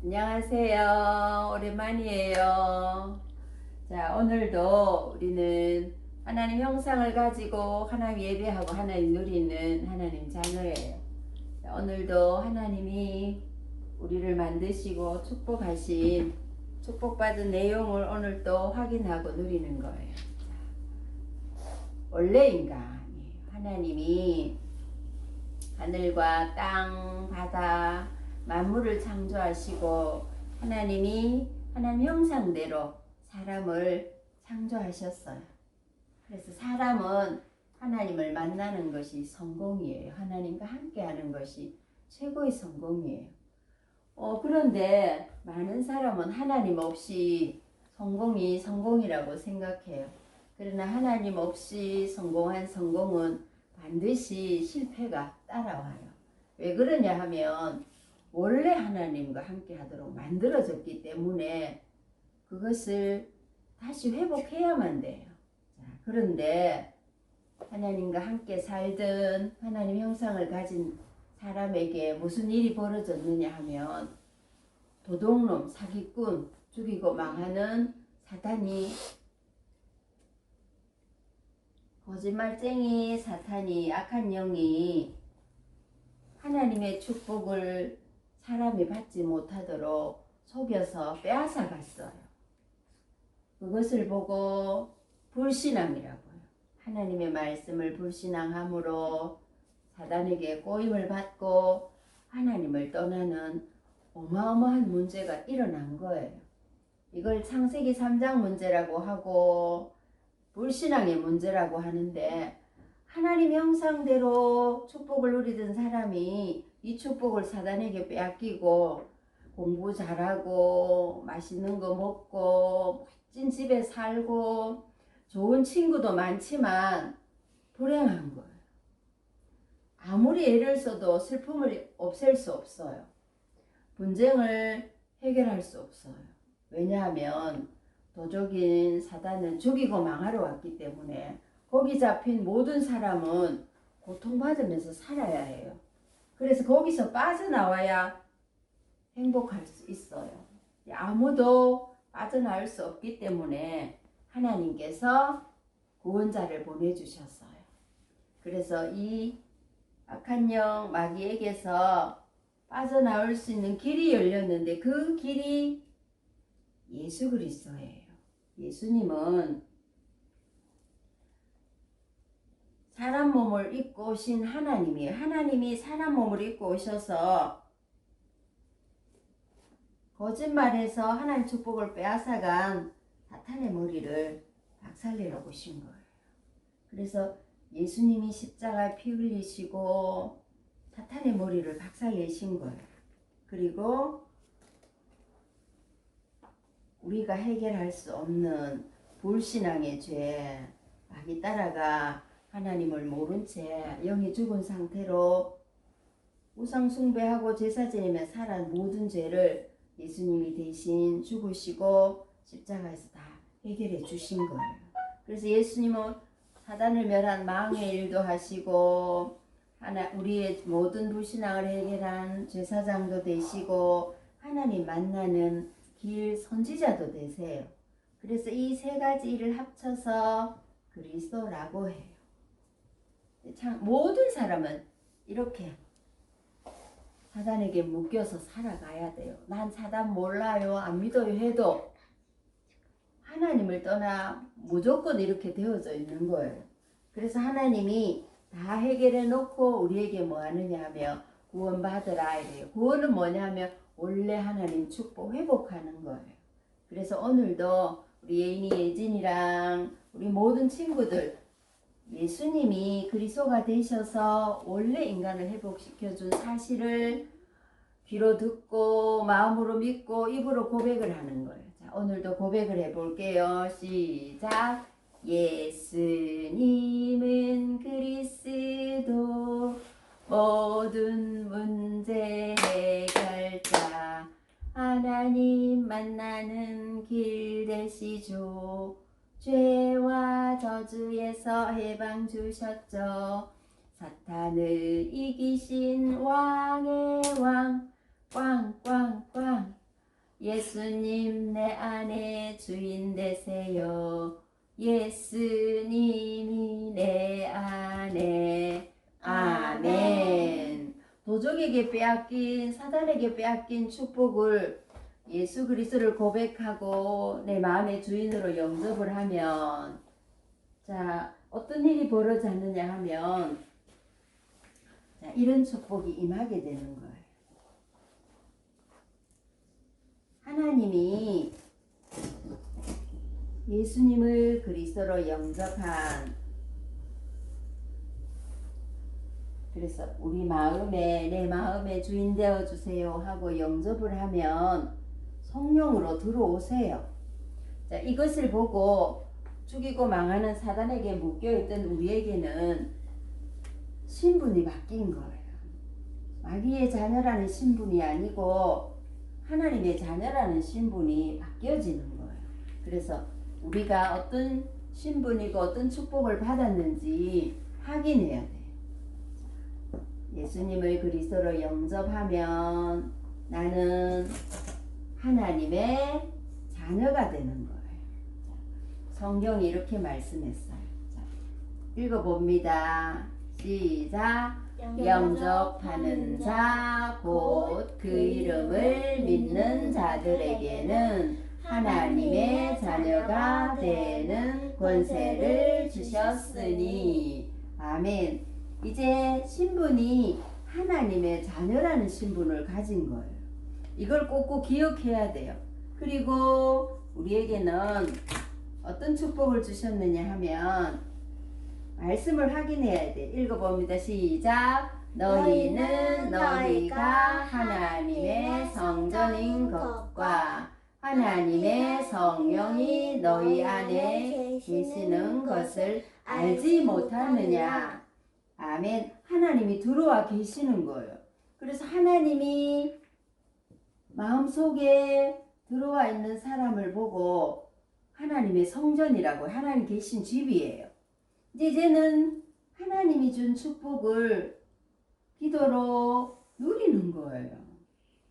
안녕하세요. 오랜만이에요. 자, 오늘도 우리는 하나님 형상을 가지고 하나님 예배하고 하나님 누리는 하나님 자녀예요. 자, 오늘도 하나님이 우리를 만드시고 축복하신 축복받은 내용을 오늘 또 확인하고 누리는 거예요. 자, 원래 인간이 하나님이 하늘과 땅, 바다, 만물을 창조하시고 하나님이 하나님 형상대로 사람을 창조하셨어요. 그래서 사람은 하나님을 만나는 것이 성공이에요. 하나님과 함께하는 것이 최고의 성공이에요. 어, 그런데 많은 사람은 하나님 없이 성공이 성공이라고 생각해요. 그러나 하나님 없이 성공한 성공은 반드시 실패가 따라와요. 왜 그러냐 하면 원래 하나님과 함께 하도록 만들어졌기 때문에 그것을 다시 회복해야만 돼요. 자, 그런데 하나님과 함께 살던 하나님 형상을 가진 사람에게 무슨 일이 벌어졌느냐 하면 도둑놈, 사기꾼, 죽이고 망하는 사탄이 거짓말쟁이 사탄이 악한 영이 하나님의 축복을 사람이 받지 못하도록 속여서 빼앗아 갔어요. 그것을 보고 불신앙이라고요. 하나님의 말씀을 불신앙함으로 사단에게 꼬임을 받고 하나님을 떠나는 어마어마한 문제가 일어난 거예요. 이걸 창세기 3장 문제라고 하고 불신앙의 문제라고 하는데 하나님 형상대로 축복을 누리던 사람이 이 축복을 사단에게 빼앗기고 공부 잘하고 맛있는 거 먹고 멋진 집에 살고 좋은 친구도 많지만 불행한 거예요. 아무리 애를 써도 슬픔을 없앨 수 없어요. 분쟁을 해결할 수 없어요. 왜냐하면 도적인 사단은 죽이고 망하러 왔기 때문에 거기 잡힌 모든 사람은 고통받으면서 살아야 해요. 그래서 거기서 빠져나와야 행복할 수 있어요. 아무도 빠져나올 수 없기 때문에 하나님께서 구원자를 보내주셨어요. 그래서 이 악한 영 마귀에게서 빠져나올 수 있는 길이 열렸는데 그 길이 예수 그리스도예요. 예수님은 사람 몸을 입고 오신 하나님이에요. 하나님이 사람 몸을 입고 오셔서 거짓말해서 하나님 축복을 빼앗아간 사탄의 머리를 박살내러 오신 거예요. 그래서 예수님이 십자가에 피 흘리시고 사탄의 머리를 박살내신 거예요. 그리고 우리가 해결할 수 없는 불신앙의 죄, 마귀 따라가 하나님을 모른 채 영이 죽은 상태로 우상 숭배하고 제사 지내며 살아온 모든 죄를 예수님이 대신 죽으시고 십자가에서 다 해결해 주신 거예요. 그래서 예수님은 사단을 멸한 망의 일도 하시고 하나 우리의 모든 불신앙을 해결한 제사장도 되시고 하나님 만나는 길 선지자도 되세요. 그래서 이 세 가지 일을 합쳐서 그리스도라고 해요. 참 모든 사람은 이렇게 사단에게 묶여서 살아가야 돼요. 난 사단 몰라요, 안 믿어요 해도 하나님을 떠나 무조건 이렇게 되어져 있는 거예요. 그래서 하나님이 다 해결해 놓고 우리에게 뭐 하느냐 하면 구원 받으라 이래요. 구원은 뭐냐면 원래 하나님 축복 회복하는 거예요. 그래서 오늘도 우리 예인이 예진이랑 우리 모든 친구들 예수님이 그리스도가 되셔서 원래 인간을 회복시켜 준 사실을 귀로 듣고 마음으로 믿고 입으로 고백을 하는 거예요. 자, 오늘도 고백을 해 볼게요. 시작. 예수님은 그리스도 모든 문제 해결자 하나님 만나는 길 되시죠. 죄와 저주에서 해방 주셨죠. 사탄을 이기신 왕의 왕, 꽝꽝꽝 예수님 내 안에 주인 되세요. 예수님이 내 안에 아멘. 도적에게 빼앗긴 사단에게 빼앗긴 축복을 예수 그리스도를 고백하고 내 마음의 주인으로 영접을 하면 자 어떤 일이 벌어졌느냐 하면 자, 이런 축복이 임하게 되는 거예요. 하나님이 예수님을 그리스도로 영접한 그래서 우리 마음에 내 마음의 주인 되어 주세요 하고 영접을 하면 성령으로 들어오세요. 자, 이것을 보고 죽이고 망하는 사단에게 묶여있던 우리에게는 신분이 바뀐 거예요. 마귀의 자녀라는 신분이 아니고 하나님의 자녀라는 신분이 바뀌어지는 거예요. 그래서 우리가 어떤 신분이고 어떤 축복을 받았는지 확인해야 돼요. 예수님을 그리스도로 영접하면 나는 하나님의 자녀가 되는 거예요. 성경이 이렇게 말씀했어요. 자, 읽어봅니다. 시작. 영접하는 자, 곧 그 이름을 믿는 자들에게는 하나님의 자녀가 되는 권세를 주셨으니. 아멘. 이제 신분이 하나님의 자녀라는 신분을 가진 거예요. 이걸 꼭꼭 기억해야 돼요. 그리고 우리에게는 어떤 축복을 주셨느냐 하면 말씀을 확인해야 돼. 읽어봅니다. 시작. 너희는 너희가 하나님의 성전인 것과 하나님의 성령이 너희 안에 계시는 것을 알지 못하느냐. 아멘. 하나님이 들어와 계시는 거예요. 그래서 하나님이 마음속에 들어와 있는 사람을 보고 하나님의 성전이라고 하나님 계신 집이에요. 이제 이제는 하나님이 준 축복을 기도로 누리는 거예요.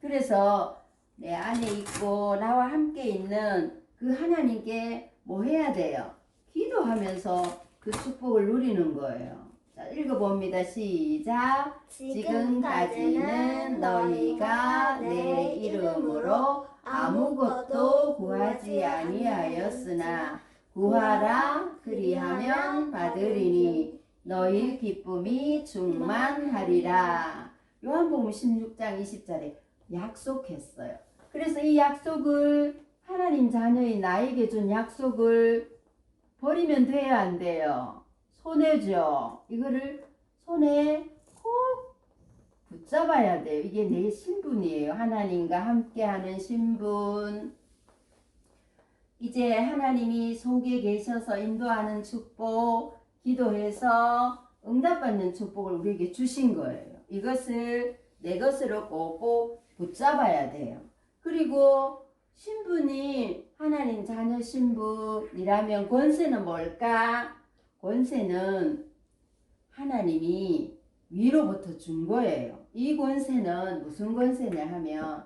그래서 내 안에 있고 나와 함께 있는 그 하나님께 뭐 해야 돼요? 기도하면서 그 축복을 누리는 거예요. 자, 읽어봅니다. 시작. 지금까지는 너희가 내 이름으로 아무것도 구하지 아니하였으나 구하라 그리하면 받으리니 너희 기쁨이 충만하리라. 요한복음 16장 20절에 약속했어요. 그래서 이 약속을 하나님 자녀인 나에게 준 약속을 버리면 돼야 안 돼요. 손해죠. 이거를 손에 꼭 붙잡아야 돼요. 이게 내 신분이에요. 하나님과 함께하는 신분. 이제 하나님이 속에 계셔서 인도하는 축복, 기도해서 응답받는 축복을 우리에게 주신 거예요. 이것을 내 것으로 꼭꼭 붙잡아야 돼요. 그리고 신분이 하나님 자녀 신분이라면 권세는 뭘까? 권세는 하나님이 위로부터 준 거예요. 이 권세는 무슨 권세냐 하면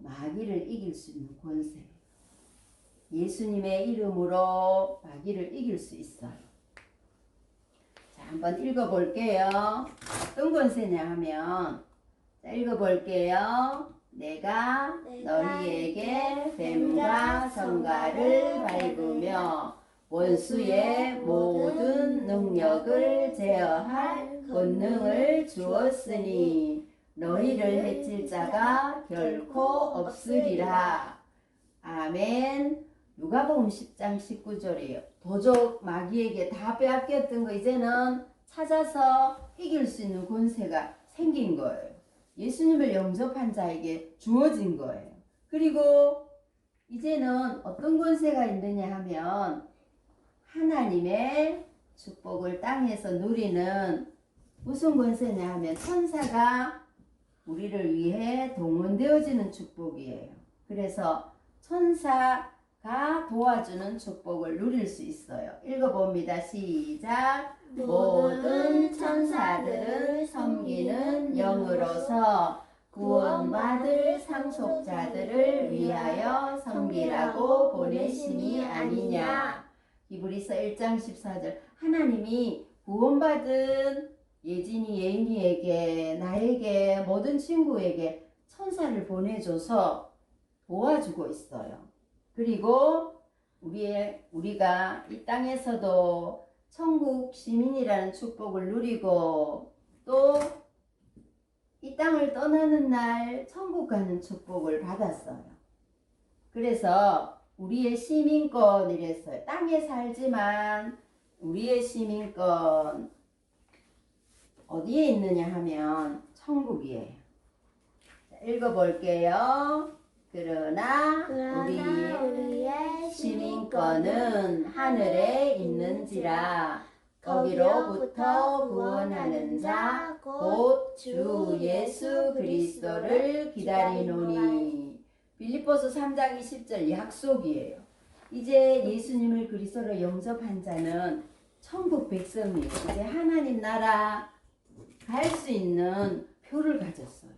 마귀를 이길 수 있는 권세. 예수님의 이름으로 마귀를 이길 수 있어요. 자, 한번 읽어볼게요. 어떤 권세냐 하면, 자, 읽어볼게요. 내가 너희에게 뱀과 성가를 밟으며 원수의 모든 능력을 제어할 권능을 주었으니 너희를 해칠 자가 결코 없으리라. 아멘. 누가복음 10장 19절이에요. 도적 마귀에게 다 빼앗겼던 거 이제는 찾아서 이길 수 있는 권세가 생긴 거예요. 예수님을 영접한 자에게 주어진 거예요. 그리고 이제는 어떤 권세가 있느냐 하면 하나님의 축복을 땅에서 누리는 무슨 권세냐 하면 천사가 우리를 위해 동원되어지는 축복이에요. 그래서 천사가 도와주는 축복을 누릴 수 있어요. 읽어봅니다. 시작. 모든 천사들을 섬기는 영으로서 구원받을 상속자들을 위하여 섬기라고 보내심이 아니냐. 히브리서 1장 14절 하나님이 구원받은 예진이 예인이에게 나에게 모든 친구에게 천사를 보내줘서 도와주고 있어요. 그리고 우리의 우리가 이 땅에서도 천국 시민이라는 축복을 누리고 또 이 땅을 떠나는 날 천국 가는 축복을 받았어요. 그래서 우리의 시민권 이랬어요. 땅에 살지만 우리의 시민권 어디에 있느냐 하면 천국이에요. 자, 읽어볼게요. 그러나, 그러나 우리 우리의 시민권은 하늘에 있는지라 거기로부터 구원하는 자 곧 주 예수 그리스도를 기다리노니 빌립보서 3장 20절 약속이에요. 이제 예수님을 그리스도로 영접한 자는 천국 백성이에요. 이제 하나님 나라 갈 수 있는 표를 가졌어요.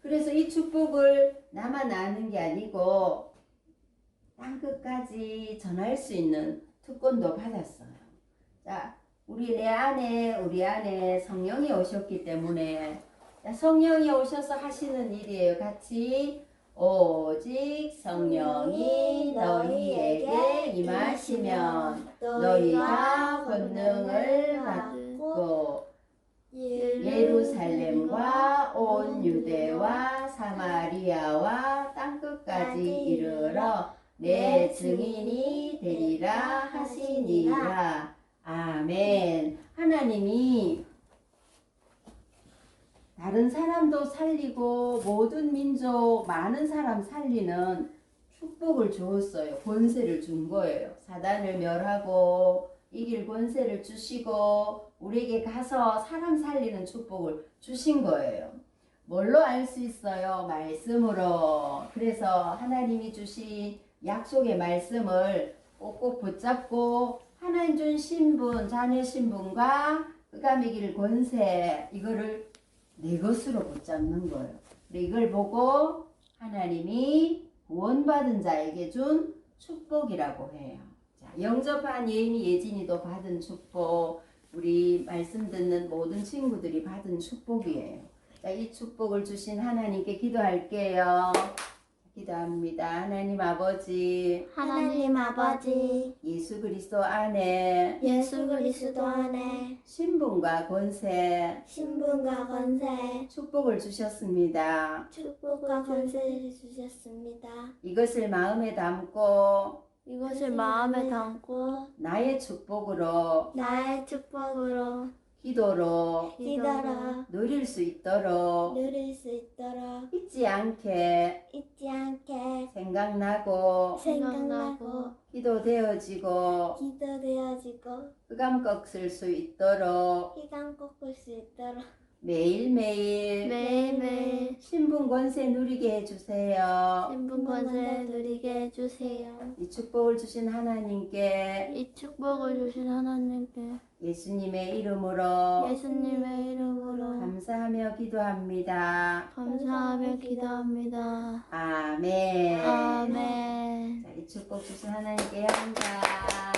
그래서 이 축복을 나만 아는 게 아니고 땅 끝까지 전할 수 있는 특권도 받았어요. 자, 우리 내 안에 우리 안에 성령이 오셨기 때문에 자, 성령이 오셔서 하시는 일이에요. 같이 오직 성령이 너희에게 임하시면 너희가 권능을 받고 예루살렘과 온 유대와 사마리아와 땅 끝까지 이르러 내 증인이 되리라 하시니라. 아멘. 하나님이 다른 사람도 살리고 모든 민족 많은 사람 살리는 축복을 주었어요. 권세를 준 거예요. 사단을 멸하고 이길 권세를 주시고 우리에게 가서 사람 살리는 축복을 주신 거예요. 뭘로 알 수 있어요? 말씀으로. 그래서 하나님이 주신 약속의 말씀을 꼭꼭 붙잡고 하나님 준 신분, 자녀 신분과 그감이 길 권세 이거를 내 것으로 붙잡는 거예요. 이걸 보고 하나님이 구원받은 자에게 준 축복이라고 해요. 자, 영접한 예인이 예진이도 받은 축복, 우리 말씀 듣는 모든 친구들이 받은 축복이에요. 자, 이 축복을 주신 하나님께 기도할게요. 기도합니다. 하나님 아버지, 하나님 아버지 예수 그리스도 안에 예수 그리스도 안에 신분과 권세, 신분과 권세 축복을 주셨습니다. 축복과 권세를 주셨습니다. 이것을 마음에 담고 이것을 마음에 담고 나의 축복으로 나의 축복으로 기도로 기도로 누릴 수 있도록 누릴 수 있도록 잊지 않게 잊지 않게 생각나고 생각나고 기도되어지고 기도되어지고 흑암 꺾을 수 있도록 희망 꺾을 수 있도록 매일매일 매일매일 신분 권세 누리게 해주세요. 신분 권세 누리게 해주세요. 이 축복을 주신 하나님께 이 축복을 주신 하나님께 예수님의 이름으로 예수님의 이름으로 감사하며 기도합니다. 감사하며 기도합니다. 아멘. 아멘. 자, 이 축복 주신 하나님께 합니다.